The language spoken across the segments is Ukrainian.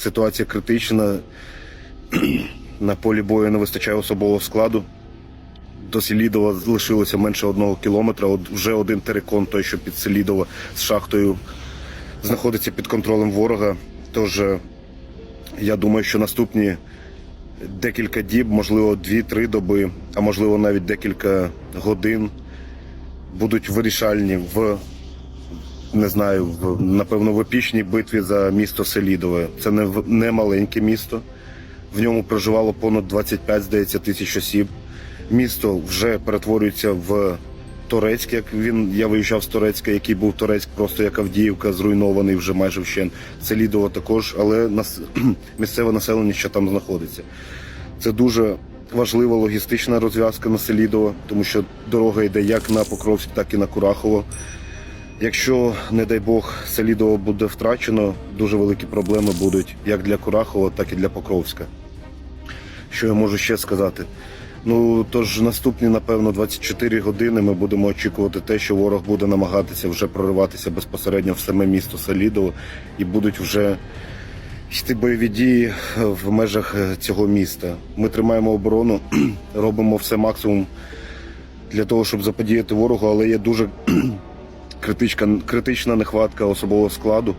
Ситуація критична. На полі бою не вистачає особового складу. До Селідова залишилося менше одного кілометра. От вже один терикон, той, що під Селідово з шахтою, знаходиться під контролем ворога. Тож е, я думаю, що наступні декілька діб, можливо, дві-три доби, а можливо навіть декілька годин будуть вирішальні в не знаю, в напевно в епічній битві за місто Селідове. Це не, не маленьке місто. В ньому проживало понад 25, здається, тисяч осіб. Місто вже перетворюється в Торецьк, як він я виїжджав з Торецька, який був Торецьк, просто як Авдіївка, зруйнований вже майже вщен. Селідово також, але нас, місцеве населення ще там знаходиться. Це дуже важлива логістична розв'язка на Селідово, тому що дорога йде як на Покровськ, так і на Курахово. Якщо, не дай Бог, Селідово буде втрачено, дуже великі проблеми будуть як для Курахова, так і для Покровська. Що я можу ще сказати? Ну тож наступні, напевно, 24 години ми будемо очікувати те, що ворог буде намагатися вже прориватися безпосередньо в саме місто Селідово і будуть вже йти бойові дії в межах е, цього міста. Ми тримаємо оборону, робимо все максимум для того, щоб заподіяти ворогу, але є дуже критичка, критична нехватка особового складу.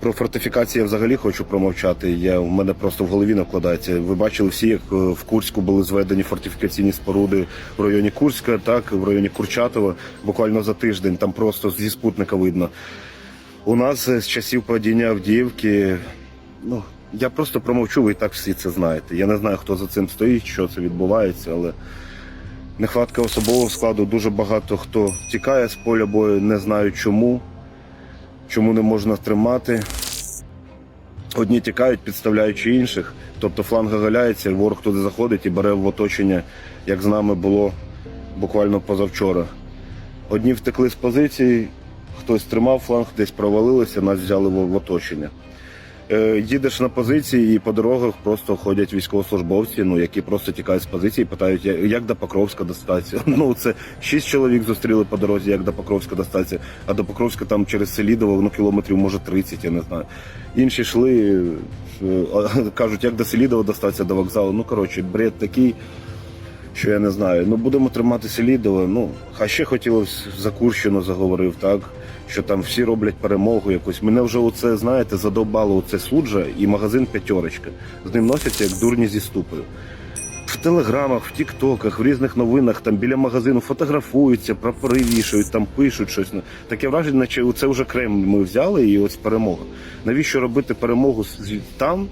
Про фортифікації я взагалі хочу промовчати. Я, у мене просто в голові не вкладається. Ви бачили всі, як е, в Курську були зведені фортифікаційні споруди в районі Курська, так, в районі Курчатова, буквально за тиждень. Там просто зі спутника видно. У нас е, з часів падіння Авдіївки, ну, я просто промовчу, ви і так всі це знаєте. Я не знаю, хто за цим стоїть, що це відбувається, але нехватка особового складу, дуже багато хто тікає з поля бою, не знаю чому, чому не можна тримати. Одні тікають, підставляючи інших. Тобто фланг оголяється, ворог туди заходить і бере в оточення, як з нами було буквально позавчора. Одні втекли з позицій, хтось тримав фланг, десь провалилися, нас взяли в оточення. Е, їдеш на позиції і по дорогах просто ходять військовослужбовці, ну які просто тікають з позиції, питають, як до Покровська достатися. Ну це шість чоловік зустріли по дорозі, як до Покровська достатися, а до Покровська там через Селідово, ну кілометрів може 30, я не знаю. Інші йшли, е, кажуть, як до Селідова достатися до вокзалу. Ну коротше, бред такий що я не знаю. Ну будемо тримати Селідове. Ну, а ще хотілося за Курщину заговорив, так? Що там всі роблять перемогу якусь. Мене вже оце, знаєте, задовбало оце суджа і магазин п'ятерочка. З ним носяться як дурні зі ступою. В телеграмах, в тіктоках, в різних новинах, там біля магазину фотографуються, прапори вішають, там пишуть щось. Таке враження, наче це вже Кремль ми взяли і ось перемога. Навіщо робити перемогу там?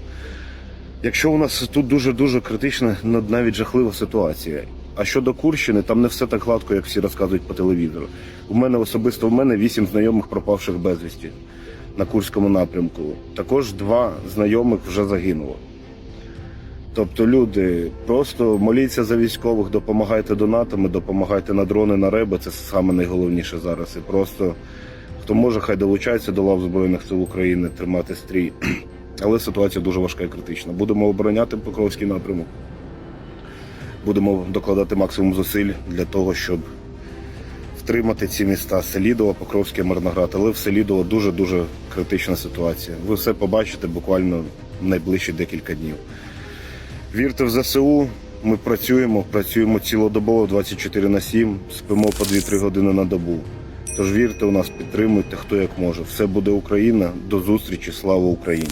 Якщо у нас тут дуже дуже критична, навіть жахлива ситуація. А щодо Курщини, там не все так гладко, як всі розказують по телевізору. У мене особисто в мене вісім знайомих пропавших безвісті на Курському напрямку. Також два знайомих вже загинуло. Тобто, люди, просто моліться за військових, допомагайте донатами, допомагайте на дрони, на реби. Це саме найголовніше зараз. І просто хто може, хай долучається до лав Збройних сил України, тримати стрій. Але ситуація дуже важка і критична. Будемо обороняти Покровський напрямок. Будемо докладати максимум зусиль для того, щоб втримати ці міста Селідово, Покровське, Мирноград. Але в Селідово дуже-дуже критична ситуація. Ви все побачите буквально в найближчі декілька днів. Вірте в ЗСУ. Ми працюємо, працюємо цілодобово 24 на 7, спимо по 2-3 години на добу. Тож вірте у нас, підтримуйте, хто як може. Все буде Україна. До зустрічі. Слава Україні!